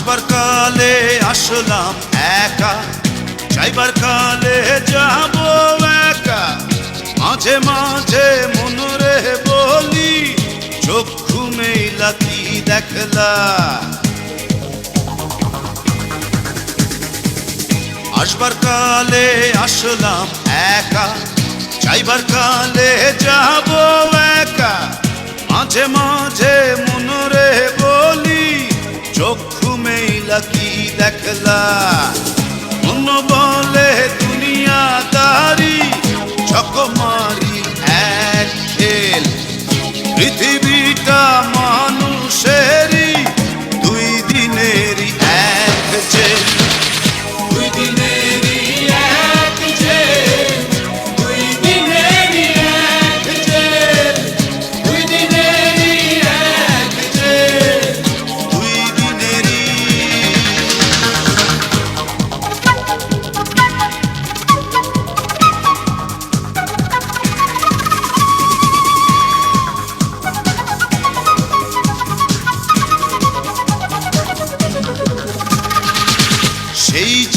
আসবার কালে আসলাম একা যাইবার কালে যাব একা। মাঝে মাঝে মনরে বলি, চক্ষু মেলা কি দেখলা? আসবার কালে আসলাম একা যাইবার কালে যাব একা। মাঝে মাঝে মনরে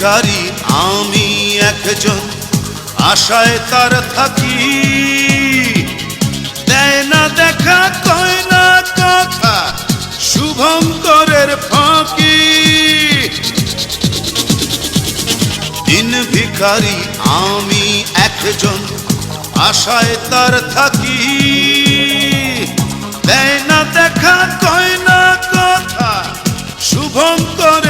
দিন আমি একজন। আশায় তার থাকি। দেয় না দেখা, কয় না কথা, শুভঙ্করের ফাঁকি। দিন ভিখারি, আমি একজন। আশায় তার থাকি। দেয় না দেখা, কয় না কথা, শুভঙ্করের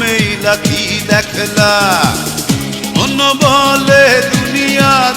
মেলা কি দেখলা। মন বলে দুনিয়াদারি